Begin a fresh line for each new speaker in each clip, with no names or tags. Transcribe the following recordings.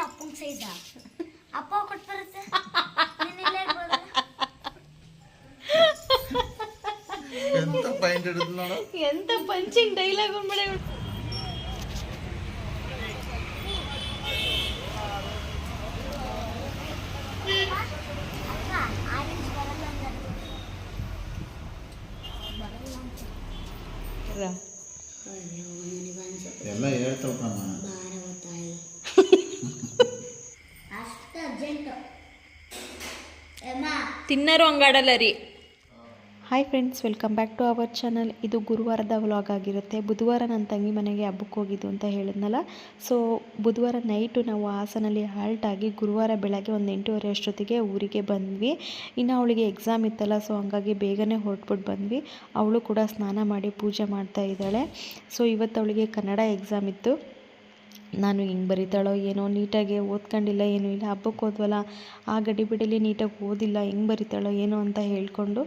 ಏನು ಅಪ್ಪಂಗೆ ಸೈಜ ಅಪ್ಪ ಕೊಟ್ಟು ಬರುತ್ತೆ ನೀನ್ ಇಲ್ಲೇ ಇರ್ಬೋದಲ್ಲ?
ಎಂತ ಪಾಯಿಂಟ್ ಹಿಡಿದು ನೋಡು
ಎಂತ ಪಂಚಿಂಗ್ ಡೈಲಾಗ್ ಒಂದ್ಬೇಡ
ಅಕ್ಕ ಆರೆಂಜ್ ಬರಲ್ಲ ಅಂದ್ರೆ ಬರಲ್ಲ ಅಂತ
ಎಲ್ಲ ಹೇಳ್ತಾವ
ಬಾರವ ತಾಯಿ ಅಷ್ಟು ಅರ್ಜೆಂಟು ಅಮ್ಮ
ತಿನ್ನರು ಹಂಗಾಡಲ್ಲ ರೀ. Hi friends welcome back to our channel ಇದು ಗುರುವಾರದ ವ್ಲಾಗ್ ಆಗಿರುತ್ತೆ. ಬುಧವಾರ ನನ್ನ ತಂಗಿ ಮನೆಗೆ ಹಬ್ಬಕ್ಕೆ ಹೋಗಿದ್ದು ಅಂತ ಹೇಳಿದ್ನಲ್ಲ. ಸೊ ಬುಧವಾರ ನೈಟು ನಾವು ಹಾಸನಲ್ಲಿ ಹಾಲ್ಟ್ ಆಗಿ ಗುರುವಾರ ಬೆಳಗ್ಗೆ ಒಂದು ಎಂಟೂವರೆ ಅಷ್ಟೊತ್ತಿಗೆ ಊರಿಗೆ ಬಂದ್ವಿ. ಇನ್ನು ಅವಳಿಗೆ ಎಕ್ಸಾಮ್ ಇತ್ತಲ್ಲ ಸೊ ಹಂಗಾಗಿ ಬೇಗನೆ ಹೊರಟ್ಬಿಟ್ಟು ಬಂದ್ವಿ. ಅವಳು ಕೂಡ ಸ್ನಾನ ಮಾಡಿ ಪೂಜೆ ಮಾಡ್ತಾ ಇದ್ದಾಳೆ. ಸೊ ಇವತ್ತು ಅವಳಿಗೆ ಕನ್ನಡ ಎಕ್ಸಾಮ್ ಇತ್ತು. ನಾನು ಹಿಂಗೆ ಬರೀತಾಳೋ ಏನೋ ನೀಟಾಗಿ ಓದ್ಕೊಂಡಿಲ್ಲ, ಏನೂ ಇಲ್ಲ. ಹಬ್ಬಕ್ಕೆ ಹೋದ್ವಲ್ಲ, ಆ ಗಡಿ ಬಿಡಿಲಿ ನೀಟಾಗಿ ಓದಿಲ್ಲ, ಹೆಂಗೆ ಬರೀತಾಳೋ ಏನೋ ಅಂತ ಹೇಳಿಕೊಂಡು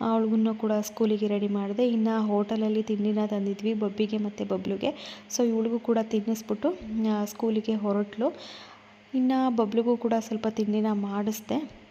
ಅವಳಿಗೂ ಕೂಡ ಸ್ಕೂಲಿಗೆ ರೆಡಿ ಮಾಡಿದೆ. ಇನ್ನು ಹೋಟೆಲಲ್ಲಿ ತಿಂಡಿನ ತಂದಿದ್ವಿ, ಬಬ್ಬಿಗೆ ಮತ್ತು ಬಬ್ಲುಗೆ. ಸೊ, ಇವಳಿಗೂ ಕೂಡ ತಿನ್ನಿಸ್ಬಿಟ್ಟು ಸ್ಕೂಲಿಗೆ ಹೊರಟ್ಲು. ಇನ್ನು ಬಬ್ಲುಗೂ ಕೂಡ ಸ್ವಲ್ಪ ತಿಂಡಿನ ಮಾಡಿಸ್ದೆ.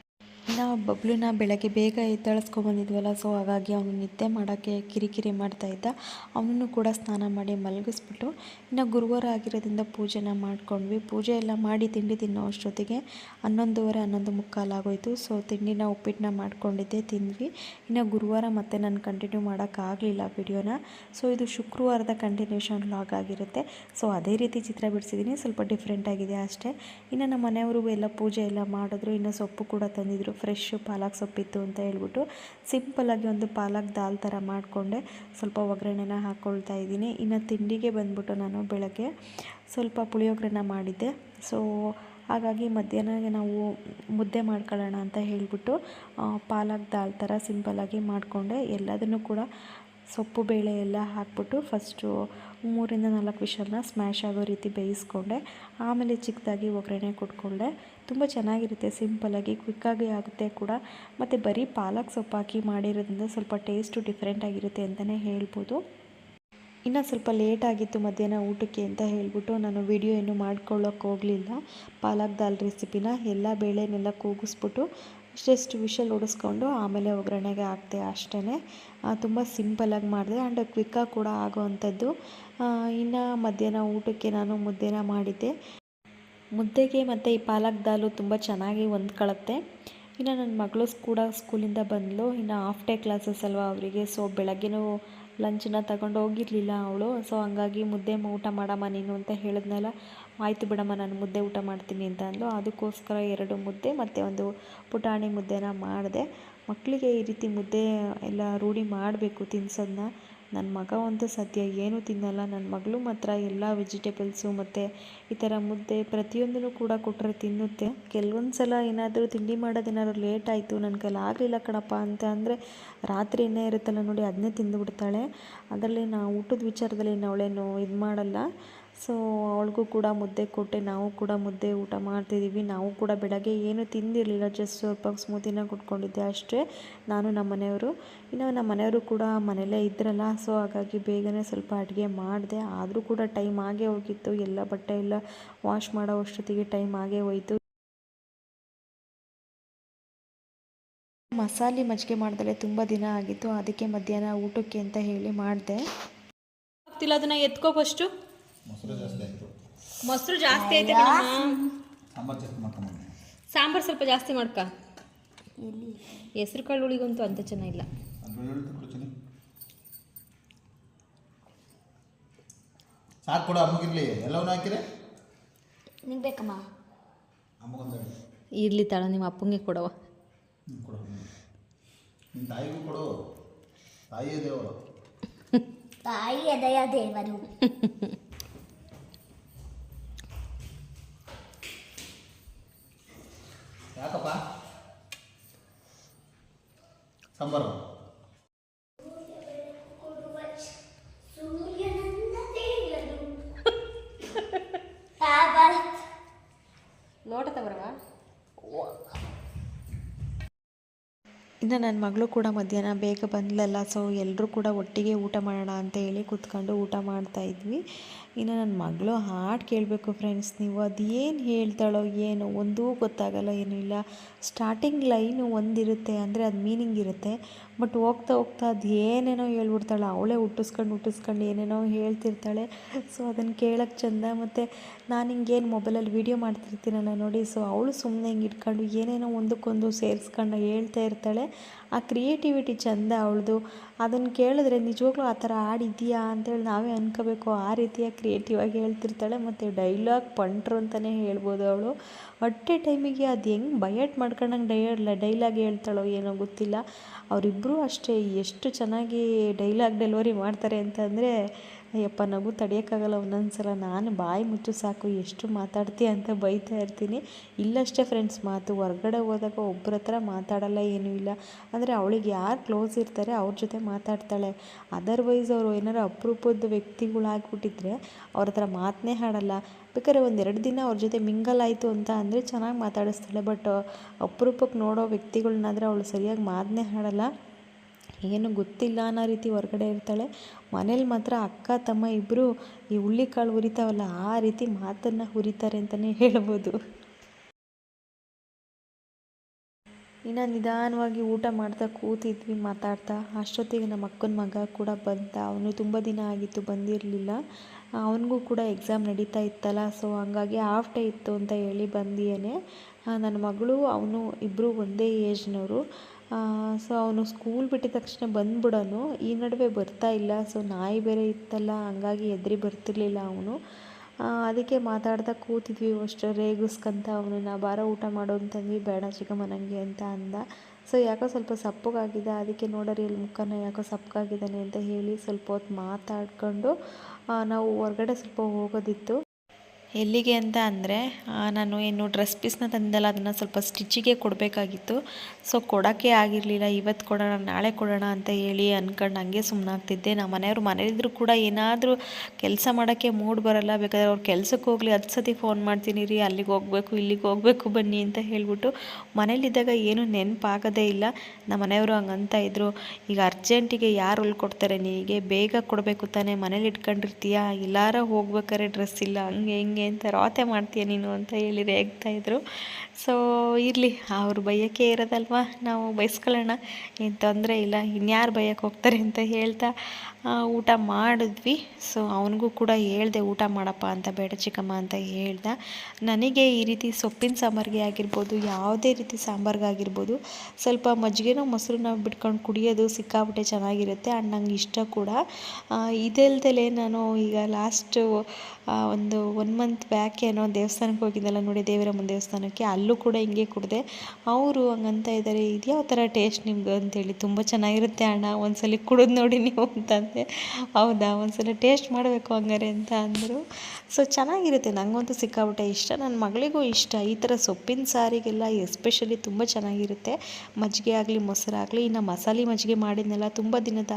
ಇನ್ನು ಬಬ್ಲುನ ಬೆಳಗ್ಗೆ ಬೇಗ ಎದ್ದೇಳಿಸ್ಕೊಂಬಂದಿದ್ವಲ್ಲ ಸೊ ಹಾಗಾಗಿ ಅವನು ನಿದ್ದೆ ಮಾಡೋಕ್ಕೆ ಕಿರಿಕಿರಿ ಮಾಡ್ತಾ ಇದ್ದ. ಅವನನ್ನು ಕೂಡ ಸ್ನಾನ ಮಾಡಿ ಮಲಗಿಸ್ಬಿಟ್ಟು ಇನ್ನು ಗುರುವಾರ ಆಗಿರೋದ್ರಿಂದ ಪೂಜೆನ ಮಾಡ್ಕೊಂಡ್ವಿ. ಪೂಜೆ ಎಲ್ಲ ಮಾಡಿ ತಿಂಡಿ ತಿನ್ನೋ ಅಷ್ಟೊತ್ತಿಗೆ ಹನ್ನೊಂದುವರೆ, ಹನ್ನೊಂದು ಮುಕ್ಕಾಲಾಗೋಯಿತು ಸೊ ತಿಂಡಿನ ಉಪ್ಪಿಟ್ಟನ್ನ ಮಾಡ್ಕೊಂಡಿದ್ದೆ, ತಿಂದ್ವಿ. ಇನ್ನು ಗುರುವಾರ ಮತ್ತೆ ನಾನು ಕಂಟಿನ್ಯೂ ಮಾಡೋಕ್ಕಾಗಲಿಲ್ಲ ವಿಡಿಯೋನ. ಸೊ ಇದು ಶುಕ್ರವಾರದ ಕಂಟಿನ್ಯೂಷನ್ ಲಾಗ್ ಆಗಿರುತ್ತೆ. ಸೊ ಅದೇ ರೀತಿ ಚಿತ್ರ ಬಿಡಿಸಿದ್ದೀನಿ ಸ್ವಲ್ಪ ಡಿಫ್ರೆಂಟ್ ಆಗಿದೆ ಅಷ್ಟೇ. ಇನ್ನು ನಮ್ಮ ಮನೆಯವರು ಎಲ್ಲ ಪೂಜೆ ಎಲ್ಲ ಮಾಡಿದ್ರು. ಇನ್ನು ಸೊಪ್ಪು ಕೂಡ ತಂದಿದ್ರು. ಫ್ರೆಶ್ ಪಾಲಕ್ ಸೊಪ್ಪಿತ್ತು ಅಂತ ಹೇಳ್ಬಿಟ್ಟು ಸಿಂಪಲ್ಲಾಗಿ ಒಂದು ಪಾಲಕ್ ದಾಲ್ ಥರ ಮಾಡಿಕೊಂಡೆ. ಸ್ವಲ್ಪ ಒಗ್ಗರಣೆನ ಹಾಕ್ಕೊಳ್ತಾ ಇದ್ದೀನಿ. ಇನ್ನು ತಿಂಡಿಗೆ ಬಂದ್ಬಿಟ್ಟು ನಾನು ಬೆಳಗ್ಗೆ ಸ್ವಲ್ಪ ಪುಳಿಯೋಗರೆನ ಮಾಡಿದ್ದೆ. ಸೊ ಹಾಗಾಗಿ ಮಧ್ಯಾಹ್ನಗೆ ನಾವು ಮುದ್ದೆ ಮಾಡ್ಕೊಳ್ಳೋಣ ಅಂತ ಹೇಳಿಬಿಟ್ಟು ಪಾಲಕ್ ದಾಲ್ ಥರ ಸಿಂಪಲ್ಲಾಗಿ ಮಾಡಿಕೊಂಡೆ. ಎಲ್ಲದನ್ನು ಕೂಡ ಸೊಪ್ಪು, ಬೇಳೆ ಎಲ್ಲ ಹಾಕ್ಬಿಟ್ಟು ಫಸ್ಟು ಮೂರಿಂದ ನಾಲ್ಕು ವಿಷಲ್ನ ಸ್ಮ್ಯಾಶ್ ಆಗೋ ರೀತಿ ಬೇಯಿಸ್ಕೊಂಡೆ. ಆಮೇಲೆ ಚಿಕ್ಕದಾಗಿ ಒಗ್ಗರಣೆ ಕೊಟ್ಕೊಂಡೆ. ತುಂಬ ಚೆನ್ನಾಗಿರುತ್ತೆ ಸಿಂಪಲಾಗಿ ಕ್ವಿಕ್ಕಾಗಿ ಆಗುತ್ತೆ ಕೂಡ. ಮತ್ತು ಬರೀ ಪಾಲಕ್ ಸೊಪ್ಪು ಹಾಕಿ ಮಾಡಿರೋದ್ರಿಂದ ಸ್ವಲ್ಪ ಟೇಸ್ಟು ಡಿಫ್ರೆಂಟ್ ಆಗಿರುತ್ತೆ ಅಂತಲೇ ಹೇಳ್ಬೋದು. ಇನ್ನು ಸ್ವಲ್ಪ ಲೇಟ್ ಆಗಿತ್ತು ಮಧ್ಯಾಹ್ನ ಊಟಕ್ಕೆ ಅಂತ ಹೇಳಿಬಿಟ್ಟು ನಾನು ವಿಡಿಯೋ ಏನು ಮಾಡ್ಕೊಳ್ಳೋಕೆ ಹೋಗಲಿಲ್ಲ. ಪಾಲಕ್ ದಾಲ್ ರೆಸಿಪಿನ ಎಲ್ಲ ಬೇಳೆನೆಲ್ಲ ಕೂಗಿಸ್ಬಿಟ್ಟು ಜಸ್ಟ್ ವಿಷಲ್ ಉಡಿಸ್ಕೊಂಡು ಆಮೇಲೆ ಒಗ್ಗರಣೆಗೆ ಹಾಕ್ದೆ ಅಷ್ಟೇ ತುಂಬ ಸಿಂಪಲಾಗಿ ಮಾಡಿದೆ. ಆ್ಯಂಡ್ ಕ್ವಿಕ್ಕಾಗಿ ಕೂಡ ಆಗೋವಂಥದ್ದು. ಇನ್ನು ಮಧ್ಯಾಹ್ನ ಊಟಕ್ಕೆ ನಾನು ಮುದ್ದೆನ ಮಾಡಿದ್ದೆ. ಮುದ್ದೆಗೆ ಮತ್ತು ಈ ಪಾಲಕ್ ದಾಲು ತುಂಬ ಚೆನ್ನಾಗಿ ಹೊಂದ್ಕೊಳತ್ತೆ. ಇನ್ನು ನನ್ನ ಮಗಳು ಕೂಡ ಸ್ಕೂಲಿಂದ ಬಂದಳು. ಇನ್ನು ಹಾಫ್ ಡೇ ಕ್ಲಾಸಸ್ ಅಲ್ವಾ, ಅವರಿಗೆ. ಸೊ ಬೆಳಗ್ಗೆನೂ ಲಂಚನ್ನ ತಗೊಂಡು ಹೋಗಿರಲಿಲ್ಲ ಅವಳು. ಸೊ ಹಂಗಾಗಿ ಮುದ್ದೆ ಊಟ ಮಾಡಮ್ಮ ನೀನು ಅಂತ ಹೇಳಿದ್ನಲ್ಲ. ಆಯಿತು ಬಿಡಮ್ಮ, ನಾನು ಮುದ್ದೆ ಊಟ ಮಾಡ್ತೀನಿ ಅಂತ ಅಂದ್ಲು. ಅದಕ್ಕೋಸ್ಕರ ಎರಡು ಮುದ್ದೆ ಮತ್ತು ಒಂದು ಪುಟಾಣಿ ಮುದ್ದೆನ ಮಾಡಿದೆ. ಮಕ್ಕಳಿಗೆ ಈ ರೀತಿ ಮುದ್ದೆ ಎಲ್ಲ ರೂಢಿ ಮಾಡಬೇಕು ತಿನ್ಸೋದನ್ನ ನನ್ನ ಮಗ ಅಂತೂ ಸದ್ಯ ಏನೂ ತಿನ್ನಲ್ಲ. ನನ್ನ ಮಗಳು ಮಾತ್ರ ಎಲ್ಲ ವೆಜಿಟೇಬಲ್ಸು ಮತ್ತು ಈ ಥರ ಮುದ್ದೆ ಪ್ರತಿಯೊಂದನ್ನು ಕೂಡ ಕೊಟ್ಟರೆ ತಿನ್ನುತ್ತೆ. ಕೆಲವೊಂದು ಸಲ ಏನಾದರೂ ತಿಂಡಿ ಮಾಡೋದೇನಾದ್ರು ಲೇಟ್ ಆಯಿತು ನನ್ನ ಕೈಲಿ ಆಗಲಿಲ್ಲ ಕಣಪ್ಪ ಅಂತ ಅಂದರೆ ರಾತ್ರಿ ಏನೇ ಇರುತ್ತಲ್ಲ ನೋಡಿ ಅದನ್ನೇ ತಿಂದುಬಿಡ್ತಾಳೆ ಅದರಲ್ಲಿ ನಾವು ಊಟದ ವಿಚಾರದಲ್ಲಿ ಅವಳೇನು ಇದು ಮಾಡಲ್ಲ. ಸೊ ಅವಳಿಗೂ ಕೂಡ ಮುದ್ದೆ ಕೊಟ್ಟೆ, ನಾವು ಕೂಡ ಮುದ್ದೆ ಊಟ ಮಾಡ್ತಿದ್ದೀವಿ ನಾವು ಕೂಡ ಬೆಳಗ್ಗೆ ಏನು ತಿಂದಿರಲಿಲ್ಲ ಜಸ್ಟ್ ಸ್ವಲ್ಪ ಸ್ಮೂತಿನ ಕುಟ್ಕೊಂಡಿದ್ದೆ ಅಷ್ಟೇ, ನಾನು ನಮ್ಮ ಮನೆಯವರು. ಇನ್ನು ನಮ್ಮ ಮನೆಯವರು ಕೂಡ ಮನೆಯಲ್ಲೇ ಇದ್ರಲ್ಲ ಸೊ ಹಾಗಾಗಿ ಬೇಗನೆ ಸ್ವಲ್ಪ ಅಡುಗೆ ಮಾಡಿದೆ. ಆದರೂ ಕೂಡ ಟೈಮ್ ಆಗೇ ಹೋಗಿತ್ತು, ಎಲ್ಲ ಬಟ್ಟೆ ಎಲ್ಲ ವಾಶ್ ಮಾಡೋ ಅಷ್ಟೊತ್ತಿಗೆ ಟೈಮ್ ಆಗೇ ಹೋಯಿತು. ಮಸಾಲೆ ಮಜ್ಜಿಗೆ ಮಾಡ್ದಲೆ ತುಂಬ ದಿನ ಆಗಿತ್ತು, ಅದಕ್ಕೆ ಮಧ್ಯಾಹ್ನ ಊಟಕ್ಕೆ ಅಂತ ಹೇಳಿ ಮಾಡಿದೆ.
ಆಗ್ತಿಲ್ಲ, ಅದನ್ನು ಎತ್ಕೋ ಫಸ್ಟು
ಮೊಸರು ಜಾಸ್ತಿ ಆಯಿತು.
ಮೊಸರು ಜಾಸ್ತಿ ಐತೆ.
ಸಾಂಬಾರು ಚಟ್ನಿ ಮಾಡ್ಕೊಂಬಂದೆ
ಸಾಂಬಾರು ಸ್ವಲ್ಪ ಜಾಸ್ತಿ ಮಾಡ್ಕ. ಹೆಸ್ರು ಕಾಳುಗಳಿಗಂತೂ ಅಂತ ಚೆನ್ನಾಗಿಲ್ಲ
ಸಾಕು ಕೊಡು ಅಮ್ಮಗಿರ್ಲಿ ಎಲ್ಲವನ್ನೂ ಹಾಕಿರೆ
ನಿಂಗೆ ಬೇಕಮ್ಮ?
ಅಮ್ಮಗೊಂದು ಇರಲಿ
ಇರ್ಲಿ ತಾಳ ನಿಮ್ಮ ಅಪ್ಪಂಗೆ ಕೊಡವ
ಕೊಡು ನಿನ್ನ ತಾಯಿಗೂ ಕೊಡು. ತಾಯಿಯ ದೇವರು.
ತಾಯಿ ದಯ ದೇವರು.
ಯಾಕಪ್ಪ? ಸಾಂಬಾರು
ಲೋಟ ತಗೊರವ
ಇನ್ನು ನನ್ನ ಮಗಳು ಕೂಡ ಮಧ್ಯಾಹ್ನ ಬೇಗ ಬಂದಲಲ್ಲ ಸೊ ಎಲ್ಲರೂ ಕೂಡ ಒಟ್ಟಿಗೆ ಊಟ ಮಾಡೋಣ ಅಂತ ಹೇಳಿ ಕೂತ್ಕೊಂಡು ಊಟ ಮಾಡ್ತಾ ಇದ್ವಿ. ಇನ್ನು ನನ್ನ ಮಗಳು ಹಾಡು ಕೇಳಬೇಕು ಫ್ರೆಂಡ್ಸ್ ನೀವು ಅದೇನು ಹೇಳ್ತಾಳೋ ಏನು ಒಂದೂ ಗೊತ್ತಾಗಲ್ಲ ಏನೂ ಇಲ್ಲ ಸ್ಟಾರ್ಟಿಂಗ್ ಲೈನು ಒಂದಿರುತ್ತೆ ಅಂದರೆ ಅದು ಮೀನಿಂಗ್ ಇರುತ್ತೆ. ಬಟ್ ಹೋಗ್ತಾ ಹೋಗ್ತಾ ಅದು ಏನೇನೋ ಹೇಳ್ಬಿಡ್ತಾಳೆ, ಅವಳೇ ಹುಟ್ಟಿಸ್ಕೊಂಡು ಹುಟ್ಟಿಸ್ಕೊಂಡು ಏನೇನೋ ಹೇಳ್ತಿರ್ತಾಳೆ. ಸೊ ಅದನ್ನು ಕೇಳೋಕ್ಕೆ ಚಂದ. ಮತ್ತು ನಾನು ಹಿಂಗೇನು ಮೊಬೈಲಲ್ಲಿ ವೀಡಿಯೋ ಮಾಡ್ತಿರ್ತೀನಲ್ಲ ನೋಡಿ ಸೊ ಅವಳು ಸುಮ್ಮನೆ ಹಿಂಗೆ ಇಟ್ಕೊಂಡು ಏನೇನೋ ಒಂದಕ್ಕೊಂದು ಸೇರಿಸ್ಕೊಂಡು ಹೇಳ್ತಾ ಇರ್ತಾಳೆ. ಆ ಕ್ರಿಯೇಟಿವಿಟಿ ಚಂದ ಅವಳದು. ಅದನ್ನು ಕೇಳಿದ್ರೆ ನಿಜವಾಗ್ಲೂ ಆ ಥರ ಆಡಿದೆಯಾ ಅಂತೇಳಿ ನಾವೇ ಅನ್ಕೋಬೇಕು. ಆ ರೀತಿಯ ಕ್ರಿಯೇಟಿವ್ ಆಗಿ ಹೇಳ್ತಿರ್ತಾಳೆ. ಮತ್ತು ಡೈಲಾಗ್ ಪಂಟ್ರು ಅಂತಲೇ ಹೇಳ್ಬೋದು ಅವಳು. ಅಟ್ಟೆ ಟೈಮಿಗೆ ಅದು ಹೆಂಗೆ ಬಯಟ್ ಮಾಡ್ಕೊಂಡಂಗೆ ಡೈ ಡೈಲಾಗ್ ಹೇಳ್ತಾಳೋ ಏನೋ ಗೊತ್ತಿಲ್ಲ. ಅವರಿಬ್ಬರೂ ಅಷ್ಟೇ ಎಷ್ಟು ಚೆನ್ನಾಗಿ ಡೈಲಾಗ್ ಡೆಲಿವರಿ ಮಾಡ್ತಾರೆ ಅಂತಂದರೆ, ಅಯ್ಯಪ್ಪ, ನಗು ತಡೆಯೋಕ್ಕಾಗಲ್ಲ ಒಂದೊಂದು ಸಲ ನಾನು ಬಾಯಿ ಮುಚ್ಚು ಸಾಕು. ಎಷ್ಟು ಮಾತಾಡ್ತೀಯ ಅಂತ ಬೈತಾ ಇರ್ತೀನಿ. ಇಲ್ಲಷ್ಟೇ ಫ್ರೆಂಡ್ಸ್ ಮಾತು ಹೊರ್ಗಡೆ ಹೋದಾಗ ಒಬ್ಬರ ಹತ್ರ ಮಾತಾಡಲ್ಲ ಏನೂ ಇಲ್ಲ. ಅಂದರೆ ಅವಳಿಗೆ ಯಾರು ಕ್ಲೋಸ್ ಇರ್ತಾರೆ ಅವ್ರ ಜೊತೆ ಮಾತಾಡ್ತಾಳೆ. ಅದರ್ವೈಸ್ ಅವರು ಏನಾರು ಅಪರೂಪದ ವ್ಯಕ್ತಿಗಳಾಗ್ಬಿಟ್ಟಿದ್ರೆ ಅವ್ರ ಹತ್ರ ಮಾತನ್ನೇ ಆಡಲ್ಲ ಬೇಕಾದ್ರೆ ಒಂದೆರಡು ದಿನ ಅವ್ರ ಜೊತೆ ಮಿಂಗಲ್ ಆಯಿತು ಅಂತ ಅಂದರೆ ಚೆನ್ನಾಗಿ ಮಾತಾಡಿಸ್ತಾಳೆ. ಬಟ್ ಅಪರೂಪಕ್ಕೆ ನೋಡೋ ವ್ಯಕ್ತಿಗಳನ್ನಾದರೆ ಅವಳು ಸರಿಯಾಗಿ ಮಾತನ್ನೇ ಹಾಡಲ್ಲ. ಏನು ಗೊತ್ತಿಲ್ಲ ಅನ್ನೋ ರೀತಿ ಹೊರಗಡೆ ಇರ್ತಾಳೆ. ಮನೇಲಿ ಮಾತ್ರ ಅಕ್ಕ, ತಮ್ಮ ಇಬ್ಬರು ಈ ಹುಳ್ಳಿಕಾಳು ಹುರಿತಾವಲ್ಲ ಆ ರೀತಿ ಮಾತನ್ನು ಹುರಿತಾರೆ ಅಂತಲೇ ಹೇಳ್ಬೋದು. ಇನ್ನು ನಿಧಾನವಾಗಿ ಊಟ ಮಾಡ್ತಾ ಕೂತಿದ್ವಿ, ಮಾತಾಡ್ತಾ. ಅಷ್ಟೊತ್ತಿಗೆ ನಮ್ಮ ಅಕ್ಕನ ಮಗ ಕೂಡ ಬಂದ ಅವನು ತುಂಬ ದಿನ ಆಗಿತ್ತು, ಬಂದಿರಲಿಲ್ಲ. ಅವನಿಗೂ ಕೂಡ ಎಕ್ಸಾಮ್ ನಡೀತಾ ಇತ್ತಲ್ಲ ಸೊ ಹಂಗಾಗಿ ಹಾಫ್ ಡೇ ಇತ್ತು ಅಂತ ಹೇಳಿ ಬಂದಿಯೇ ನನ್ನ ಮಗಳು, ಅವನು ಇಬ್ಬರು ಒಂದೇ ಏಜ್ನವರು ಸೊ ಅವನು ಸ್ಕೂಲ್ ಬಿಟ್ಟಿದ ತಕ್ಷಣ ಬಂದ್ಬಿಡೋನು. ಈ ನಡುವೆ ಬರ್ತಾ ಇಲ್ಲ ಸೊ ನಾಯಿ ಬೇರೆ ಇತ್ತಲ್ಲ, ಹಂಗಾಗಿ ಎದ್ರಿ ಬರ್ತಿರ್ಲಿಲ್ಲ ಅವನು. ಅದಕ್ಕೆ ಮಾತಾಡ್ತಾ ಕೂತಿದ್ವಿ ಅಷ್ಟು ರೇಗಿಸ್ಕಂತ ಅವನು ನಾ ಬಾರ ಊಟ ಮಾಡೋ ಅಂತಂದ್ವಿ, ಬೇಡ ಚಿಕ್ಕಮ್ಮ ನನಗೆ ಅಂತ ಅಂದ. ಸೊ ಯಾಕೋ ಸ್ವಲ್ಪ ಸಪ್ಪಗಾಗಿದೆ, ಅದಕ್ಕೆ ನೋಡೋರಿ ಇಲ್ಲಿ ಮುಖನ ಯಾಕೋ ಸಪ್ಪಗಾಗಿದ್ದಾನೆ ಅಂತ ಹೇಳಿ ಸ್ವಲ್ಪ ಹೊತ್ತು ಮಾತಾಡ್ಕೊಂಡು ನಾವು ಹೊರಗಡೆ ಸ್ವಲ್ಪ ಹೋಗೋದಿತ್ತು. ಎಲ್ಲಿಗೆ ಅಂತ ಅಂದರೆ ನಾನು ಏನು ಡ್ರೆಸ್ ಪೀಸ್ನ ತಂದಲ್ಲ, ಅದನ್ನು ಸ್ವಲ್ಪ ಸ್ಟಿಚ್ಚಿಗೆ ಕೊಡಬೇಕಾಗಿತ್ತು. ಸೊ ಕೊಡೋಕ್ಕೆ ಆಗಿರಲಿಲ್ಲ. ಇವತ್ತು ಕೊಡೋಣ, ನಾಳೆ ಕೊಡೋಣ ಅಂತ ಹೇಳಿ ಅಂದ್ಕೊಂಡು ಹಂಗೆ ಸುಮ್ಮನಾಗ್ತಿದ್ದೆ ನಮ್ಮ ಮನೆಯವರು ಮನೇಲಿದ್ರು ಕೂಡ ಏನಾದರೂ ಕೆಲಸ ಮಾಡೋಕ್ಕೆ ಮೂಡ್ ಬರಲ್ಲ. ಬೇಕಾದ್ರೆ ಅವ್ರು ಕೆಲಸಕ್ಕೆ ಹೋಗಲಿ, ಹತ್ತು ಸತಿ ಫೋನ್ ಮಾಡ್ತೀನಿ ರೀ, ಅಲ್ಲಿಗೆ ಹೋಗಬೇಕು, ಇಲ್ಲಿಗೆ ಹೋಗಬೇಕು, ಬನ್ನಿ ಅಂತ ಹೇಳ್ಬಿಟ್ಟು ಮನೇಲಿದ್ದಾಗ ಏನು ನೆನಪಾಗೋದೇ ಇಲ್ಲ. ನಮ್ಮ ಮನೆಯವರು ಹಂಗಂತ ಇದ್ದರು ಈಗ ಅರ್ಜೆಂಟಿಗೆ ಯಾರು ಕೊಡ್ತಾರೆ? ನಿನಗೆ ಬೇಗ ಕೊಡಬೇಕು ತಾನೇ? ಮನೇಲಿ ಇಟ್ಕೊಂಡಿರ್ತೀಯಾ? ಇಲ್ಲಾರ ಹೋಗ್ಬೇಕಾರೆ ಡ್ರೆಸ್ ಇಲ್ಲ. ಹಂಗೆ ಹಿಂಗೆ ಅಂತ ರಾತೆ ಮಾಡ್ತೀಯ ನೀನು ಅಂತ ಹೇಳಿ ರೇಗ್ತಾ ಇದ್ರು. ಸೊ ಇರಲಿ, ಅವ್ರು ಬೈಯೋಕ್ಕೆ ಇರೋದಲ್ವಾ? ನಾವು ಬೈಸ್ಕೊಳ್ಳೋಣ. ಏನು ತೊಂದರೆ ಇಲ್ಲ, ಇನ್ಯಾರು ಬಯ್ಯಕ್ಕೆ ಹೋಗ್ತಾರೆ ಅಂತ ಹೇಳ್ತಾ ಊಟ ಮಾಡಿದ್ವಿ. ಸೊ ಅವನಿಗೂ ಕೂಡ ಹೇಳ್ದೆ, ಊಟ ಮಾಡಪ್ಪ ಅಂತ, ಬೇಡ ಚಿಕ್ಕಮ್ಮ ಅಂತ ಹೇಳ್ದ. ನನಗೆ ಈ ರೀತಿ ಸೊಪ್ಪಿನ ಸಾಂಬಾರಿಗೆ ಆಗಿರ್ಬೋದು, ಯಾವುದೇ ರೀತಿ ಸಾಂಬಾರ್ಗಾಗಿರ್ಬೋದು, ಸ್ವಲ್ಪ ಮಜ್ಜಿಗೆನೋ ಮೊಸರನ್ನ ಬಿಟ್ಕೊಂಡು ಕುಡಿಯೋದು ಸಿಕ್ಕಾಪಟ್ಟೆ ಚೆನ್ನಾಗಿರುತ್ತೆ. ಆ್ಯಂಡ್ ನಂಗೆ ಇಷ್ಟ ಕೂಡ. ಇದಲ್ದಲೆ ನಾನು ಈಗ ಲಾಸ್ಟು ಒಂದು ಒನ್ ಮಂತ್ ಬ್ಯಾಕ್ ಏನೋ ದೇವಸ್ಥಾನಕ್ಕೆ ಹೋಗಿದ್ದಲ್ಲ ನೋಡಿ, ದೇವರಮ್ಮನ ದೇವಸ್ಥಾನಕ್ಕೆ. ಅಲ್ಲೂ ಕೂಡ ಹಿಂಗೆ ಕುಡಿದೆ. ಅವರು ಹಂಗಂತ ಇದ್ದಾರೆ ಇದು ಯಾವ ಥರ ಟೇಸ್ಟ್ ನಿಮ್ಗೆ ಅಂತೇಳಿ. ತುಂಬ ಚೆನ್ನಾಗಿರುತ್ತೆ ಅಣ್ಣ, ಒಂದ್ಸಲಿ ಕುಡಿದು ನೋಡಿ ನೀವು ಅಂತಂದೆ ಹೌದಾ? ಒಂದ್ಸಲ ಟೇಸ್ಟ್ ಮಾಡಬೇಕು ಹಂಗಾರೆ ಅಂತ ಅಂದರು. ಸೊ ಚೆನ್ನಾಗಿರುತ್ತೆ. ನನಗಂತೂ ಸಿಕ್ಕಾಬಿಟ್ಟೆ ಇಷ್ಟ. ನನ್ನ ಮಗಳಿಗೂ ಇಷ್ಟ. ಈ ಥರ ಸೊಪ್ಪಿನ ಸಾರಿಗೆಲ್ಲ ಎಸ್ಪೆಷಲಿ ತುಂಬ ಚೆನ್ನಾಗಿರುತ್ತೆ. ಮಜ್ಜಿಗೆ ಆಗಲಿ ಮೊಸರಾಗಲಿ ಇನ್ನು ಮಸಾಲೆ ಮಜ್ಜಿಗೆ ಮಾಡಿದ್ನೆಲ್ಲ ತುಂಬ ದಿನದ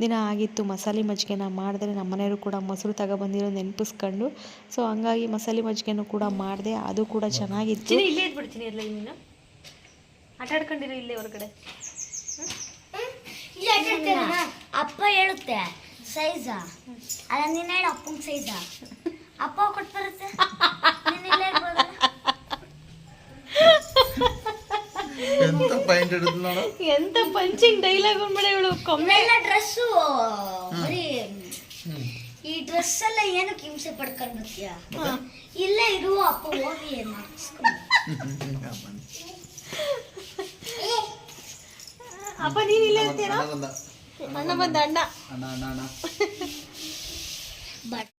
ದಿನ ಆಗಿತ್ತು ಮಸಾಲೆ ಮಜ್ಜಿಗೆನ ಮಾಡಿದ್ರೆ ನಮ್ಮ ಮನೆಯವರು ಕೂಡ ಮೊಸರು ತಗೊಬಂದಿರೋ ನೆನಪಿಸ್ಕೊಂಡು. ಸೊ ಹಂಗಾಗಿ ಮಸಾಲೆ ಮಜ್ಜಿಗೆನೂ ಕೂಡ ಮಾಡಿದೆ. ಅದು ಕೂಡ ಚೆನ್ನಾಗಿತ್ತು.
ಇಲ್ಲೇ ಇದ್ಬಿಡ್ತೀನಿ ಎಲ್ಲ ಆಟ ಆಡ್ಕೊಂಡಿರೋ ಇಲ್ಲೇ ಹೊರಗಡೆ?
ಅಪ್ಪ ಹೇಳುತ್ತೆ ಸೈಜಾ ಅಲ್ಲ ನೀನ್ ಹೇಳು ಅಪ್ಪನ ಸೈಜಾ ಅಪ್ಪ ಕೊಟ್ಟು ಬರುತ್ತೆ?
ಎಂತ ನೋಡು.
ಪಂಚಿಂಗ್ ಡೈಲಾಗ್ ಒಂದ್ಬೇಡ ಇವಳು
ಕೊಮ್ಮೆಲ್ಲ ಡ್ರೆಸ್ಸು ಬರೀ ಈ ಡ್ರೆಸ್ ಎಲ್ಲ ಏನಕ್ಕೆ ಹಿಂಸೆ ಪಡ್ಕೊಂಡು ಬರ್ತೀಯ ಇಲ್ಲೇ ಇರು ಅಪ್ಪ ಹೋಗಿ ಏನು
ಅಪ್ಪ ನೀನ್ ಇಲ್ಲೇ
ಅಣ್ಣ ಬಂದ
ಅಣ್ಣ. ಅಣ್ಣ
ಅಣ್ಣ ಅಣ್ಣ. ಅಣ್ಣ
ಬಟ್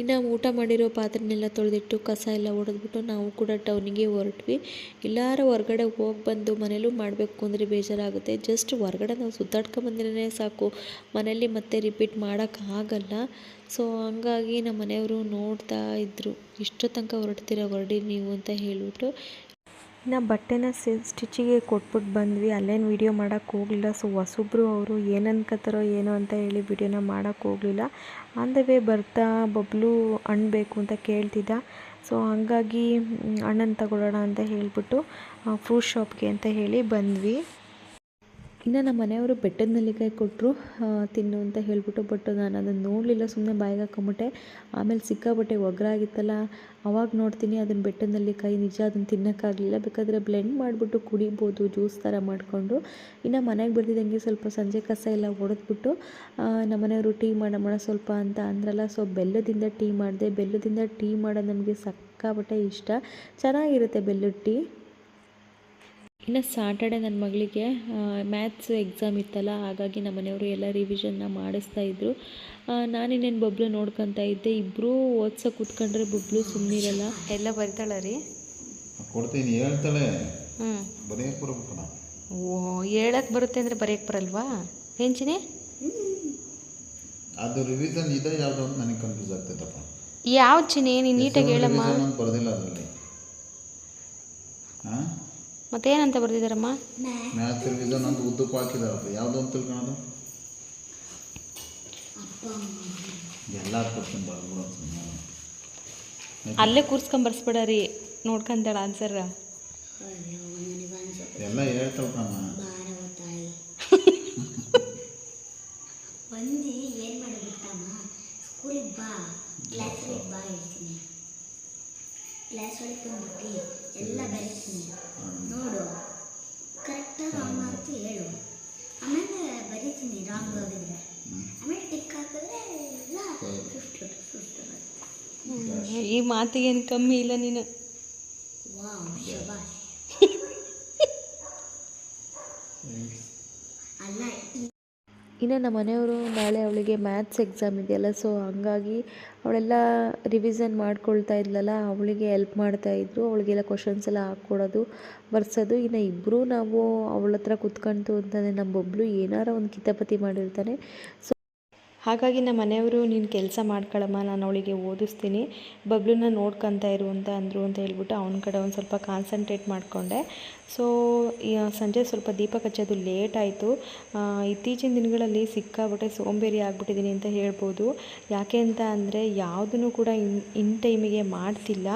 ಇನ್ನು ಊಟ ಮಾಡಿರೋ ಪಾತ್ರೆನೆಲ್ಲ ತೊಳೆದಿಟ್ಟು ಕಸ ಎಲ್ಲ ಹೊಡೆದ್ಬಿಟ್ಟು ನಾವು ಕೂಡ ಟೌನಿಗೆ ಹೊರಟ್ವಿ. ಎಲ್ಲಾರ ಹೊರಗಡೆ ಹೋಗಿ ಬಂದು ಮನೇಲೂ ಮಾಡಬೇಕು ಅಂದರೆ ಬೇಜಾರಾಗುತ್ತೆ. ಜಸ್ಟ್ ಹೊರಗಡೆ ನಾವು ಸುತ್ತಾಡ್ಕೊಂಬಂದ್ರೆ ಸಾಕು. ಮನೇಲಿ ಮತ್ತೆ ರಿಪೀಟ್ ಮಾಡೋಕ್ಕಾಗಲ್ಲ ಸೊ ಹಂಗಾಗಿ ನಮ್ಮ ಮನೆಯವರು ನೋಡ್ತಾ ಇದ್ದರು ಇಷ್ಟು ತನಕ ಹೊರಡ್ತೀರ ಹೊರಡಿ ನೀವು ಅಂತ ಹೇಳಿಬಿಟ್ಟು ಇನ್ನು ಬಟ್ಟೆನ ಸಿ, ಸ್ಟಿಚಿಗೆ ಕೊಟ್ಬಿಟ್ಟು ಬಂದ್ವಿ. ಅಲ್ಲೇನು ವೀಡಿಯೋ ಮಾಡೋಕ್ಕೆ ಹೋಗಲಿಲ್ಲ. ಸೊ, ಹೊಸೊಬ್ರು ಅವರು ಏನು ಅನ್ಕೋತಾರೋ ಏನೋ ಅಂತ ಹೇಳಿ ವಿಡಿಯೋನ ಮಾಡೋಕ್ಕೆ ಹೋಗಲಿಲ್ಲ. ಆನ್ ದ ವೇ ಬರ್ತಾ, ಬಬ್ಲು ಹಣ್ಣು ಬೇಕು ಅಂತ ಕೇಳ್ತಿದ್ದ. ಸೊ, ಹಂಗಾಗಿ ಹಣ್ಣನ್ನು ತಗೊಳ್ಳೋಣ ಅಂತ ಹೇಳಿಬಿಟ್ಟು ಫ್ರೂಟ್ ಶಾಪ್ಗೆ ಅಂತ ಹೇಳಿ ಬಂದ್ವಿ. ಇನ್ನು ನಮ್ಮ ಮನೆಯವರು ಬೆಟ್ಟದ ನೆಲ್ಲಿಕಾಯಿ ಕೊಟ್ಟರು ತಿನ್ನು ಅಂತ ಹೇಳಿಬಿಟ್ಟು ಬಟ್ ನಾನು ಅದನ್ನು ನೋಡಲಿಲ್ಲ ಸುಮ್ಮನೆ ಬಾಯಿಗೆ ಹಾಕೊಂಬಿಟ್ಟೆ. ಆಮೇಲೆ ಸಿಕ್ಕಾಬಟ್ಟೆ ಒಗ್ರಾಗಿತ್ತಲ್ಲ ಅವಾಗ ನೋಡ್ತೀನಿ ಅದನ್ನು ಬೆಟ್ಟದ ನೆಲ್ಲಿಕಾಯಿ, ನಿಜ ಅದನ್ನು ತಿನ್ನೋಕ್ಕಾಗಲಿಲ್ಲ. ಬೇಕಾದರೆ ಬ್ಲೆಂಡ್ ಮಾಡಿಬಿಟ್ಟು ಕುಡಿಬೋದು ಜ್ಯೂಸ್ ಥರ ಮಾಡಿಕೊಂಡು. ಇನ್ನು ಮನೆಗೆ ಬರ್ತಿದ್ದಂಗೆ ಸ್ವಲ್ಪ ಸಂಜೆ ಕಸ ಎಲ್ಲ ಹೊಡೆದ್ಬಿಟ್ಟು ನಮ್ಮ ಮನೆಯವರು ಟೀ ಮಾಡೋಣ ಸ್ವಲ್ಪ ಅಂತ ಅಂದ್ರಲ್ಲ ಸೊ ಬೆಲ್ಲದಿಂದ ಟೀ ಮಾಡಿದೆ. ಬೆಲ್ಲದಿಂದ ಟೀ ಮಾಡೋದು ನಮಗೆ ಸಕ್ಕಾಬಟ್ಟೆ ಇಷ್ಟ. ಚೆನ್ನಾಗಿರುತ್ತೆ ಬೆಲ್ಲದ ಟೀ. ಇನ್ನು ಸಾಟರ್ಡೆ ನನ್ನ ಮಗಳಿಗೆ ಮ್ಯಾಥ್ಸ್ ಎಕ್ಸಾಮ್ ಇತ್ತಲ್ಲ ಹಾಗಾಗಿ ನಮ್ಮ ಮನೆಯವರು ಎಲ್ಲ ರಿವಿಷನ್ನ ಮಾಡಿಸ್ತಾ ಇದ್ದರು ನಾನು ಇನ್ನೇನು ಬಬ್ಲು ನೋಡ್ಕೊತಾ ಇದ್ದೆ ಇಬ್ಬರೂ ಓದ್ಸೋ ಕೂತ್ಕೊಂಡ್ರೆ ಬಬ್ಲು ಸುಮ್ಮನಿರಲ್ಲ ಎಲ್ಲ ಬರ್ತಾಳ ರೀ?
ಕೊಡ್ತೀನಿ ಹೇಳ್ತಾಳೆ.
ಹ್ಞೂ
ಬರೆಯಕ್ಕೆ ಬರ್ಬೇಕಲ್ಲ
ಓ ಹೇಳಕ್ಕೆ ಬರುತ್ತೆ ಅಂದರೆ ಬರೆಯಕ್ಕೆ ಬರಲ್ವಾ? ಹೆಂಚಿನಿ
ಅದು ರಿವಿಷನ್ ಇದೆ ಯಾವುದು ಅಂತ ನನಗೆ ಕನ್ಫ್ಯೂಸ್ ಆಗ್ತೈತಪ್ಪ.
ಯಾವ ಚಿನಿ ನೀನು ನೀಟಾಗಿ ಹೇಳಮ್ಮ.
ಬರೆದಿಲ್ಲ ಅದರಲ್ಲಿ. ಹಾಂ
ಮತ್ತೇನಂತ ಬರ್ದಿದ್ದಾರಮ್ಮ?
ಅಂತ ಉದ್ದಕ್ಕೂ ಹಾಕಿದಾರಪ್ಪ ಯಾವುದು ಅಂತ ತಿಳ್ಕೊಳೋದು? ಎಲ್ಲ ಕ್ವಶನ್
ಅಲ್ಲೇ ಕೂರ್ಸ್ಕೊಂಡ್ ಬರ್ಸ್ಬೇಡ ನೋಡ್ಕಂತಾಳ ಆನ್ಸರ್
ಎಲ್ಲ ಹೇಳ್ತಾವ ಕಣಮ್ಮ.
ತಾಯಿ. ಬಂದು ಏನು ಮಾಡಿಬಿಟ್ಟಮ್ಮ ಸ್ಕೂಲಿಗೆ ಬಾ ಕ್ಲಾಸ್ ಒಳಗೆ ಬಾ ಹೇಳ್ತೀನಿ ಕ್ಲಾಸ್ ಒಳಗೆ ಬಂದ್ಬಿಟ್ಟು ಎಲ್ಲ ಬರೀತೀನಿ ನೋಡು. ಕರೆಕ್ಟಾಗಿ ರಾಂಗ್ ಮಾರ್ಕ್ ಹೇಳು. ಆಮೇಲೆ ಬರೀತೀನಿ ರಾಂಗ್ ಹೋಗಿದ್ರೆ ಆಮೇಲೆ ಟಿಕ್ ಹಾಕಿದ್ರೆ ಎಲ್ಲ ಫಿಫ್ಟಿ ಫಿಫ್ಟಿ ಬರುತ್ತೆ.
ಈ ಮಾತಿಗೇನು ಕಮ್ಮಿ ಇಲ್ಲ ನೀನು.
ವಾವ್ ಶಬಾಷ್ ಅಲ್ಲ ಈ
ಇನ್ನು ನಮ್ಮ ಮನೆಯವರು ನಾಳೆ ಅವಳಿಗೆ ಮ್ಯಾಥ್ಸ್ ಎಕ್ಸಾಮ್ ಇದೆಯಲ್ಲ ಸೊ ಹಂಗಾಗಿ ಅವಳೆಲ್ಲ ರಿವಿಸನ್ ಮಾಡ್ಕೊಳ್ತಾ ಇದ್ಲಲ್ಲ, ಅವಳಿಗೆ ಹೆಲ್ಪ್ ಮಾಡ್ತಾಯಿದ್ರು ಅವಳಿಗೆಲ್ಲ ಕ್ವಶನ್ಸ್ ಎಲ್ಲ ಹಾಕ್ಕೊಡೋದು ಬರ್ಸೋದು. ಇನ್ನು ಇಬ್ಬರೂ ನಾವು ಅವಳ ಹತ್ರ ಕುತ್ಕೊಂತು ಅಂತಂದರೆ ನಮ್ಮೊಬ್ಬಳು ಏನಾರ ಒಂದು ಕಿತಾಪತಿ ಮಾಡಿರ್ತಾನೆ. ಸೊ ಹಾಗಾಗಿ ನಮ್ಮ ಮನೆಯವರು, ನೀನು ಕೆಲಸ ಮಾಡ್ಕೊಳ್ಳಮ್ಮ ನಾನು ಅವಳಿಗೆ ಓದಿಸ್ತೀನಿ. ಬಬ್ಲುನ ನೋಡ್ಕೊತಾ ಇರು ಅಂತ ಅಂದರು ಅಂತ ಹೇಳ್ಬಿಟ್ಟು ಅವನ ಕಡೆ ಒಂದು ಸ್ವಲ್ಪ ಕಾನ್ಸಂಟ್ರೇಟ್ ಮಾಡಿಕೊಂಡೆ. ಸೊ ಸಂಜೆ ಸ್ವಲ್ಪ ದೀಪ ಹಚ್ಚೋದು ಲೇಟ್ ಆಯಿತು. ಇತ್ತೀಚಿನ ದಿನಗಳಲ್ಲಿ ಸಿಕ್ಕಾಬಿಟ್ಟೆ ಸೋಂಬೇರಿ ಆಗಿಬಿಟ್ಟಿದ್ದೀನಿ ಅಂತ ಹೇಳ್ಬೋದು. ಯಾಕೆ ಅಂತ ಅಂದರೆ, ಯಾವುದನ್ನು ಕೂಡ ಇನ್ ಇನ್ ಟೈಮಿಗೆ ಮಾಡ್ತಿಲ್ಲ.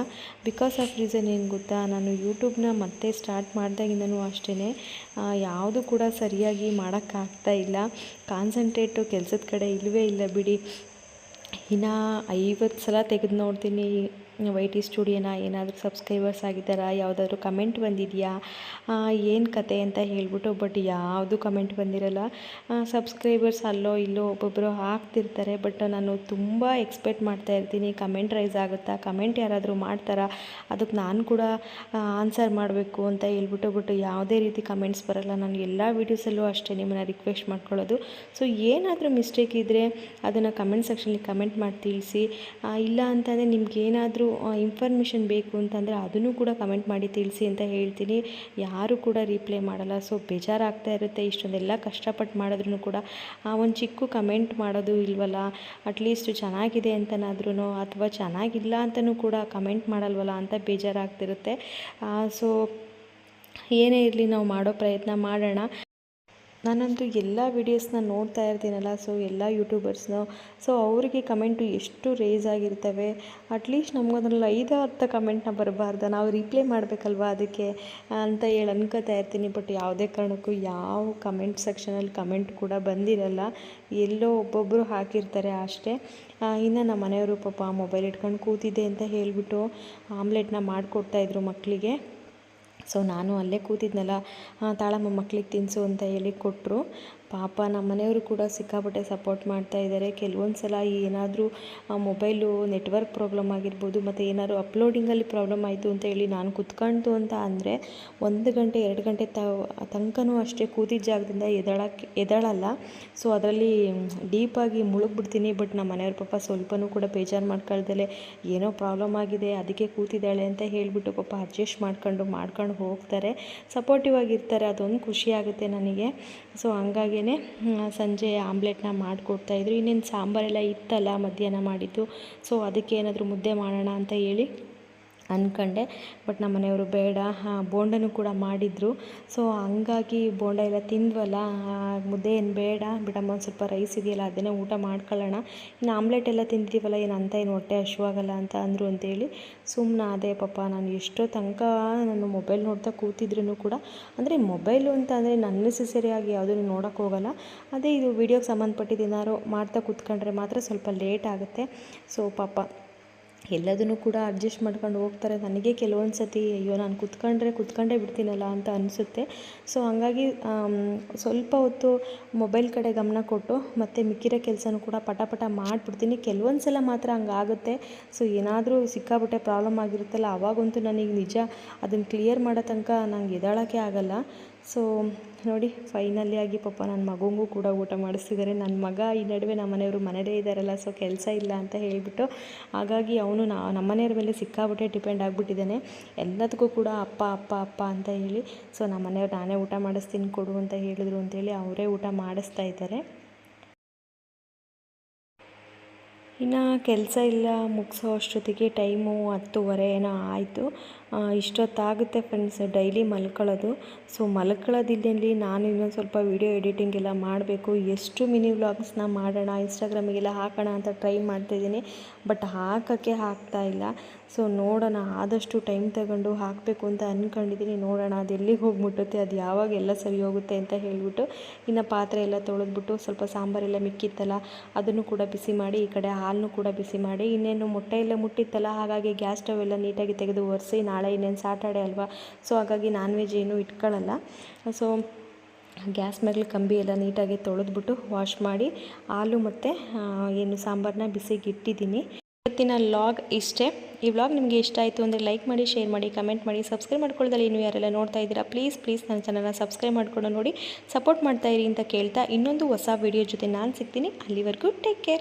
ಬಿಕಾಸ್ ಆಫ್ ರೀಸನ್ ಏನು ಗೊತ್ತಾ? ನಾನು ಯೂಟ್ಯೂಬ್ನ ಮತ್ತೆ ಸ್ಟಾರ್ಟ್ ಮಾಡಿದಾಗಿಂದನೂ ಅಷ್ಟೇ ಯಾವುದು ಕೂಡ ಸರಿಯಾಗಿ ಮಾಡೋಕ್ಕಾಗ್ತಾ ಇಲ್ಲ. ಕಾನ್ಸಂಟ್ರೇಟು ಕೆಲಸದ ಕಡೆ ಇಲ್ಲವೇ ಇಲ್ಲ ಬಿಡಿ. ಇನ್ನು ಐವತ್ತು ಸಲ ತೆಗೆದು ನೋಡ್ತೀನಿ. ವೈ ಟಿ ಸ್ಟುಡಿಯೋನ ಏನಾದರೂ ಸಬ್ಸ್ಕ್ರೈಬರ್ಸ್ ಆಗಿದ್ದಾರಾ, ಯಾವುದಾದ್ರೂ ಕಮೆಂಟ್ ಬಂದಿದೆಯಾ? ಏನು ಕತೆ ಅಂತ ಹೇಳ್ಬಿಟ್ಟು ಬಟ್ ಯಾವುದು ಕಮೆಂಟ್ ಬಂದಿರಲ್ಲ. ಸಬ್ಸ್ಕ್ರೈಬರ್ಸ್ ಅಲ್ಲೋ ಇಲ್ಲೋ ಒಬ್ಬೊಬ್ಬರು ಹಾಕ್ತಿರ್ತಾರೆ, ಬಟ್ ನಾನು ತುಂಬ ಎಕ್ಸ್ಪೆಕ್ಟ್ ಮಾಡ್ತಾ ಇರ್ತೀನಿ ಕಮೆಂಟ್ ರೈಸ್ ಆಗುತ್ತಾ, ಕಮೆಂಟ್ ಯಾರಾದರೂ ಮಾಡ್ತಾರಾ, ಅದಕ್ಕೆ ನಾನು ಕೂಡ ಆನ್ಸರ್ ಮಾಡಬೇಕು ಅಂತ ಹೇಳ್ಬಿಟ್ಟು ಬಟ್ ಯಾವುದೇ ರೀತಿ ಕಮೆಂಟ್ಸ್ ಬರಲ್ಲ. ನಾನು ಎಲ್ಲ ವೀಡಿಯೋಸಲ್ಲೂ ಅಷ್ಟೇ ನಿಮ್ಮನ್ನು ರಿಕ್ವೆಸ್ಟ್ ಮಾಡ್ಕೊಳ್ಳೋದು. ಸೊ, ಏನಾದರೂ ಮಿಸ್ಟೇಕ್ ಇದ್ದರೆ ಅದನ್ನು ಕಮೆಂಟ್ ಸೆಕ್ಷನಲ್ಲಿ ಕಮೆಂಟ್ ಮಾಡಿ ತಿಳಿಸಿ. ಇಲ್ಲ ಅಂತಂದರೆ ನಿಮ್ಗೆ ಏನಾದರೂ ಇನ್ಫಾರ್ಮೇಷನ್ ಬೇಕು ಅಂತಂದರೆ ಅದನ್ನು ಕೂಡ ಕಮೆಂಟ್ ಮಾಡಿ ತಿಳಿಸಿ ಅಂತ ಹೇಳ್ತೀನಿ. ಯಾರು ಕೂಡ ರಿಪ್ಲೈ ಮಾಡಲ್ಲ. ಸೊ ಬೇಜಾರಾಗ್ತಾ ಇರುತ್ತೆ. ಇಷ್ಟೊಂದೆಲ್ಲ ಕಷ್ಟಪಟ್ಟು ಮಾಡಿದ್ರೂ ಕೂಡ, ಆ, ಒಂದು ಚಿಕ್ಕ ಕಮೆಂಟ್ ಮಾಡೋದು ಇಲ್ವಲ್ಲ? ಅಟ್ಲೀಸ್ಟ್ ಚೆನ್ನಾಗಿದೆ ಅಂತನಾದ್ರೂ ಅಥವಾ ಚೆನ್ನಾಗಿಲ್ಲ ಅಂತಲೂ ಕೂಡ ಕಮೆಂಟ್ ಮಾಡಲ್ವಲ್ಲ ಅಂತ ಬೇಜಾರಾಗ್ತಿರುತ್ತೆ. ಸೊ ಏನೇ ಇರಲಿ ನಾವು ಮಾಡೋ ಪ್ರಯತ್ನ ಮಾಡೋಣ. ನಾನಂತೂ ಎಲ್ಲ ವೀಡಿಯೋಸ್ನ ನೋಡ್ತಾ ಇರ್ತೀನಲ್ಲ ಸೊ ಎಲ್ಲ ಯೂಟ್ಯೂಬರ್ಸ್ನ ಸೊ ಅವರಿಗೆ ಕಮೆಂಟು ಎಷ್ಟು ರೇಸ್ ಆಗಿರ್ತವೆ? ಅಟ್ಲೀಸ್ಟ್ ನಮಗದ್ರಲ್ಲಿ ಐದು ಹತ್ತು ಕಮೆಂಟ್ನ ಬರಬಾರ್ದ. ನಾವು ರಿಪ್ಲೈ ಮಾಡಬೇಕಲ್ವಾ ಅದಕ್ಕೆ? ಅಂತ ಹೇಳಿ ಅನ್ಕೋತಾ ಇರ್ತೀನಿ ಬಟ್ ಯಾವುದೇ ಕಾರಣಕ್ಕೂ ಯಾವ ಕಮೆಂಟ್ ಸೆಕ್ಷನಲ್ಲಿ ಕಮೆಂಟ್ ಕೂಡ ಬಂದಿರಲ್ಲ. ಎಲ್ಲೋ ಒಬ್ಬೊಬ್ಬರು ಹಾಕಿರ್ತಾರೆ ಅಷ್ಟೇ. ಇನ್ನು ನಮ್ಮ ಮನೆಯವರು ಪಾಪ ಮೊಬೈಲ್ ಇಟ್ಕೊಂಡು ಕೂತಿದ್ದೆ ಅಂತ ಹೇಳಿಬಿಟ್ಟು ಆಮ್ಲೆಟ್ನ ಮಾಡಿಕೊಡ್ತಾಯಿದ್ರು ಮಕ್ಕಳಿಗೆ ಸೊ ನಾನು ಅಲ್ಲೇ ಕೂತಿದ್ನಲ್ಲ ತಾಳಮ್ಮ ಮಕ್ಳಿಗೆ ತಿನ್ನಿಸು ಅಂತ ಹೇಳಿ ಕೊಟ್ಟರು ಪಾಪ ನಮ್ಮ ಮನೆಯವರು ಕೂಡ ಸಿಕ್ಕಾಪಟ್ಟೆ ಸಪೋರ್ಟ್ ಮಾಡ್ತಾ ಇದ್ದಾರೆ. ಕೆಲವೊಂದು ಸಲ ಏನಾದರೂ ಮೊಬೈಲು ನೆಟ್ವರ್ಕ್ ಪ್ರಾಬ್ಲಮ್ ಆಗಿರ್ಬೋದು, ಮತ್ತು ಏನಾದರೂ ಅಪ್ಲೋಡಿಂಗಲ್ಲಿ ಪ್ರಾಬ್ಲಮ್ ಆಯಿತು ಅಂತ ಹೇಳಿ ನಾನು ಕುತ್ಕೊಂಡು ಅಂತ ಅಂದರೆ, ಒಂದು ಗಂಟೆ, ಎರಡು ಗಂಟೆ ತ, ತನಕನೂ ಅಷ್ಟೇ ಕೂತಿದ್ದ ಜಾಗದಿಂದ ಎದಳಕ್ಕೆ ಎದಳಲ್ಲ. ಸೊ ಅದರಲ್ಲಿ ಡೀಪಾಗಿ ಮುಳುಗ್ಬಿಡ್ತೀನಿ ಬಟ್ ನಮ್ಮ ಮನೆಯವ್ರ ಪಾಪ ಸ್ವಲ್ಪನೂ ಕೂಡ ಬೇಜಾರು ಮಾಡ್ಕೊಳ್ದಲೆ, ಏನೋ ಪ್ರಾಬ್ಲಮ್ ಆಗಿದೆ, ಅದಕ್ಕೆ ಕೂತಿದ್ದಾಳೆ ಅಂತ ಹೇಳಿಬಿಟ್ಟು ಪಾಪ ಅಡ್ಜಸ್ಟ್ ಮಾಡ್ಕೊಂಡು ಮಾಡ್ಕೊಂಡು ಹೋಗ್ತಾರೆ. ಸಪೋರ್ಟಿವ್ ಆಗಿರ್ತಾರೆ, ಅದೊಂದು ಖುಷಿ ಆಗುತ್ತೆ ನನಗೆ. ಸೊ ಹಂಗಾಗೇ ಸಂಜೆ ಆಮ್ಲೆಟ್ನ ಮಾಡಿಕೊಡ್ತಾಯಿದ್ರು ಇನ್ನೇನು ಸಾಂಬಾರೆಲ್ಲ ಇತ್ತಲ್ಲ, ಮಧ್ಯಾಹ್ನ ಮಾಡಿದ್ದು. ಸೊ ಅದಕ್ಕೆ ಏನಾದರೂ ಮುದ್ದೆ ಮಾಡೋಣ ಅಂತ ಹೇಳಿ ಅಂದ್ಕೊಂಡೆ ಬಟ್ ನಮ್ಮ ಮನೆಯವರು ಬೇಡ. ಬೋಂಡನೂ ಕೂಡ ಮಾಡಿದರು. ಸೊ ಹಂಗಾಗಿ ಬೋಂಡ ಎಲ್ಲ ತಿಂದ್ವಲ್ಲ ಮುದ್ದೆ ಏನು ಬೇಡ. ಬಿಡಮ್ಮ, ಒಂದು ಸ್ವಲ್ಪ ರೈಸ್ ಇದೆಯಲ್ಲ, ಅದನ್ನೇ ಊಟ ಮಾಡ್ಕೊಳ್ಳೋಣ. ಇನ್ನು ಆಮ್ಲೆಟ್ ಎಲ್ಲ ತಿಂದಿದ್ದೀವಲ್ಲ ಏನು ಅಂತ ಏನು ಹೊಟ್ಟೆ ಹಶುವಾಗಲ್ಲ ಅಂತ ಅಂದರು ಅಂತೇಳಿ. ಸುಮ್ಮನೆ ಅದೇ ಪಾಪ, ನಾನು ಎಷ್ಟೋ ತನಕ ನಾನು ಮೊಬೈಲ್ ನೋಡ್ತಾ ಕೂತಿದ್ರು ಕೂಡ. ಅಂದರೆ ಮೊಬೈಲು ಅಂತ ಅಂದರೆ ಅನ್ನೆಸೆಸರಿಯಾಗಿ ಯಾವುದನ್ನು ನೋಡೋಕ್ಕೆ ಹೋಗಲ್ಲ. ಅದೇ ಇದು ವೀಡಿಯೋಗೆ ಸಂಬಂಧಪಟ್ಟಿದ್ದು ಏನಾದ್ರು ಮಾಡ್ತಾ ಕೂತ್ಕೊಂಡ್ರೆ ಮಾತ್ರ ಸ್ವಲ್ಪ ಲೇಟ್ ಆಗುತ್ತೆ. ಸೊ ಪಾಪ. ಎಲ್ಲದನ್ನು ಕೂಡ ಅಡ್ಜಸ್ಟ್ ಮಾಡ್ಕೊಂಡು ಹೋಗ್ತಾರೆ. ನನಗೆ ಕೆಲವೊಂದು ಸತಿ ಅಯ್ಯೋ, ನಾನು ಕುತ್ಕೊಂಡ್ರೆ ಕುತ್ಕೊಂಡೇ ಬಿಡ್ತೀನಲ್ಲ ಅಂತ ಅನಿಸುತ್ತೆ. ಸೊ ಹಂಗಾಗಿ ಸ್ವಲ್ಪ ಹೊತ್ತು ಮೊಬೈಲ್ ಕಡೆ ಗಮನ ಕೊಟ್ಟು ಮತ್ತು ಮಿಕ್ಕಿರೋ ಕೆಲಸನೂ ಕೂಡ ಪಟಾಪಟ ಪಟ ಮಾಡಿಬಿಡ್ತೀನಿ. ಕೆಲವೊಂದು ಸಲ ಮಾತ್ರ ಹಂಗಾಗುತ್ತೆ. ಸೊ ಏನಾದರೂ ಸಿಕ್ಕಾಬಿಟ್ಟೆ ಪ್ರಾಬ್ಲಮ್ ಆಗಿರುತ್ತಲ್ಲ ಆವಾಗಂತೂ ನನಗೆ ನಿಜ ಅದನ್ನು ಕ್ಲಿಯರ್ ಮಾಡೋ ತನಕ ನಂಗೆ ಎದಾಳೋಕ್ಕೆ ಆಗಲ್ಲ. ಸೊ ನೋಡಿ ಫೈನಲಿ ಆಗಿ ಪಾಪ ನನ್ನ ಮಗನಿಗೂ ಕೂಡ ಊಟ ಮಾಡಿಸ್ತಿದ್ದಾರೆ ನನ್ನ ಮಗ ಈ ನಡುವೆ ನಮ್ಮ ಮನೆಯವರು ಮನೇಲೇ ಇದ್ದಾರಲ್ಲ ಸೊ ಕೆಲಸ ಇಲ್ಲ ಅಂತ ಹೇಳಿಬಿಟ್ಟು ಹಾಗಾಗಿ ಅವನು ನಮ್ಮ ಮನೆಯವ್ರ ಮೇಲೆ ಸಿಕ್ಕಾಬಿಟ್ಟೆ, ಡಿಪೆಂಡ್ ಆಗಿಬಿಟ್ಟಿದ್ದಾನೆ. ಎಲ್ಲದಕ್ಕೂ ಕೂಡ ಅಪ್ಪ ಅಪ್ಪ ಅಪ್ಪ ಅಂತ ಹೇಳಿ ಸೊ ನಮ್ಮ ಮನೆಯವ್ರು ನಾನೇ ಊಟ ಮಾಡಿಸ್ತೀನಿ, ಕೊಡು ಅಂತ ಹೇಳಿದ್ರು ಅಂತೇಳಿ ಅವರೇ ಊಟ ಮಾಡಿಸ್ತಾ ಇದ್ದಾರೆ. ಇನ್ನು ಕೆಲಸ ಇಲ್ಲ, ಮುಗಿಸೋ ಅಷ್ಟೊತ್ತಿಗೆ ಟೈಮು ಹತ್ತುವರೆ ಏನೋ ಆಯಿತು. ಇಷ್ಟೊತ್ತಾಗುತ್ತೆ ಫ್ರೆಂಡ್ಸ್ ಡೈಲಿ ಮಲ್ಕೊಳ್ಳೋದು. ಸೊ ಮಲ್ಕೊಳ್ಳೋದಿಲ್ಲಿ ನಾನು ಇನ್ನೊಂದು ಸ್ವಲ್ಪ ವೀಡಿಯೋ ಎಡಿಟಿಂಗ್ ಎಲ್ಲ ಮಾಡಬೇಕು. ಎಷ್ಟು ಮಿನಿ ವ್ಲಾಗ್ಸ್ನ ಮಾಡೋಣ ಇನ್ಸ್ಟಾಗ್ರಾಮಿಗೆಲ್ಲ ಹಾಕೋಣ ಅಂತ ಟ್ರೈ ಮಾಡ್ತಾಯಿದ್ದೀನಿ ಬಟ್ ಹಾಕೋಕ್ಕೆ ಆಗ್ತಾ ಇಲ್ಲ. ಸೊ ನೋಡೋಣ, ಆದಷ್ಟು ಟೈಮ್ ತಗೊಂಡು ಹಾಕಬೇಕು ಅಂತ ಅಂದ್ಕೊಂಡಿದ್ದೀನಿ ನೋಡೋಣ, ಅದು ಎಲ್ಲಿಗೆ ಹೋಗಿ ಮುಟ್ಟುತ್ತೆ ಅದು ಯಾವಾಗ ಎಲ್ಲ ಸರಿ ಹೋಗುತ್ತೆ ಅಂತ ಹೇಳಿಬಿಟ್ಟು, ಇನ್ನು ಪಾತ್ರೆ ಎಲ್ಲ ತೊಳೆದ್ಬಿಟ್ಟು ಸ್ವಲ್ಪ ಸಾಂಬಾರೆಲ್ಲ ಮಿಕ್ಕಿತ್ತಲ್ಲ, ಅದನ್ನು ಕೂಡ ಬಿಸಿ ಮಾಡಿ, ಈ ಕಡೆ ಹಾಲನ್ನು ಕೂಡ ಬಿಸಿ ಮಾಡಿ, ಇನ್ನೇನು ಮೊಟ್ಟೆ ಎಲ್ಲ ಮುಟ್ಟಿತ್ತಲ್ಲ, ಹಾಗಾಗಿ ಗ್ಯಾಸ್ ಸ್ಟವ್ ಎಲ್ಲ ನೀಟಾಗಿ ತೆಗೆದು ಒರೆಸಿ ನಾಳೆ ಇನ್ನೇನು ಸ್ಯಾಟರ್ಡೆ ಅಲ್ವಾ? ಸೊ ಹಾಗಾಗಿ ನಾನ್ ವೆಜ್ ಏನೂ ಇಟ್ಕೊಳ್ಳಲ್ಲ ಸೊ ಗ್ಯಾಸ್ ಮೇಲೆ ಕಂಬಿ ಎಲ್ಲ ನೀಟಾಗಿ ತೊಳೆದ್ಬಿಟ್ಟು ವಾಶ್ ಮಾಡಿ, ಹಾಲು ಮತ್ತು ಏನು ಸಾಂಬಾರನ್ನ ಬಿಸಿಗೆ ಇಟ್ಟಿದ್ದೀನಿ. ಇವತ್ತಿನ ಲಾಗ್ ಇಷ್ಟೇ. ಈ ವ್ಲಾಗ್ ನಿಮಗೆ ಇಷ್ಟ ಆಯಿತು ಅಂದರೆ ಲೈಕ್ ಮಾಡಿ ಶೇರ್ ಮಾಡಿ ಕಮೆಂಟ್ ಮಾಡಿ ಸಬ್ಸ್ಕ್ರೈಬ್ ಮಾಡ್ಕೊಳ್ಳೋದಲ್ಲಿ ನೀವು ಯಾರೆಲ್ಲ ನೋಡ್ತಾ ಇದ್ದೀರಾ ಪ್ಲೀಸ್ ಪ್ಲೀಸ್ ನನ್ನ ಚಾನಲ್ನ ಸಬ್ಸ್ಕ್ರೈಬ್ ಮಾಡ್ಕೊಂಡು ನೋಡಿ ಸಪೋರ್ಟ್ ಮಾಡ್ತಾ ಇರಿ ಅಂತ ಕೇಳ್ತಾ ಇನ್ನೊಂದು ಹೊಸ ವಿಡಿಯೋ ಜೊತೆ ನಾನು ಸಿಗ್ತೀನಿ. ಅಲ್ಲಿವರೆಗೂ ಟೇಕ್ ಕೇರ್